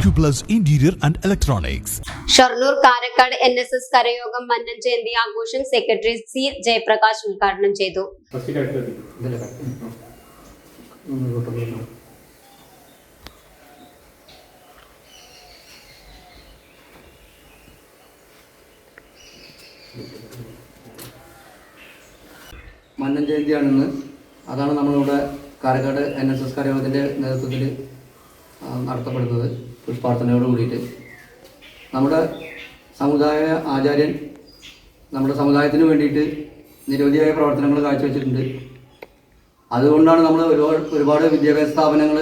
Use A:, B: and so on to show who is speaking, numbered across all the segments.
A: Acuplus interior and Electronics.
B: Shoranur Karakkad N S S കരയോഗം മന്നൻ ജയന്തി ആഘോഷം secretary C Jayaprakash ഉദ്ഘാടനം ചെയ്തു.
C: മന്നൻ ജയന്തിയാണെന്ന്. അതാണ് നമ്മളിവിടെ കാരക്കാട് എൻ എസ് എസ് കരയോഗത്തിന്റെ നേതൃത്വത്തിൽ നടത്തപ്പെടുന്നത്. പുഷ്പാർത്ഥനയോട് കൂടിയിട്ട് നമ്മുടെ സമുദായ ആചാര്യൻ നമ്മുടെ സമുദായത്തിന് വേണ്ടിയിട്ട് നിരവധിയായ പ്രവർത്തനങ്ങൾ കാഴ്ചവെച്ചിട്ടുണ്ട്. അതുകൊണ്ടാണ് നമ്മൾ ഒരുപാട് ഒരുപാട് വിദ്യാഭ്യാസ സ്ഥാപനങ്ങൾ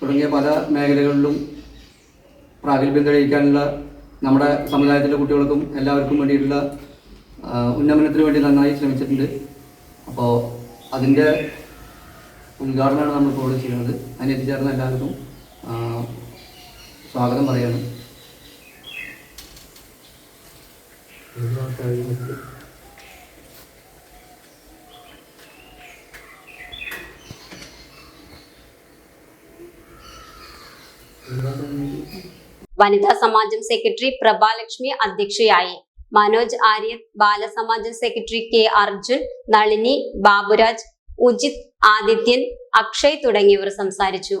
C: തുടങ്ങിയ പല മേഖലകളിലും പ്രാഗൽഭ്യം തെളിയിക്കാനുള്ള നമ്മുടെ സമുദായത്തിലെ കുട്ടികൾക്കും എല്ലാവർക്കും വേണ്ടിയിട്ടുള്ള ഉന്നമനത്തിന് വേണ്ടി നന്നായി ശ്രമിച്ചിട്ടുണ്ട്. അപ്പോൾ അതിന്റെ ഉദ്ഘാടനമാണ് നമ്മളിപ്പോൾ ഇവിടെ ചെയ്യുന്നത് അതിനെത്തിച്ചേർന്ന എല്ലാവർക്കും സ്വാഗതം പറയാണ്.
B: വനിതാ സമാജം സെക്രട്ടറി പ്രഭാലക്ഷ്മി അധ്യക്ഷയായി. മനോജ് ആര്യ ബാലസമാജം സെക്രട്ടറി കെ അർജുൻ നളിനി ബാബുരാജ് ഉജിത് ആദിത്യൻ അക്ഷയ് തുടങ്ങിയവർ സംസാരിച്ചു.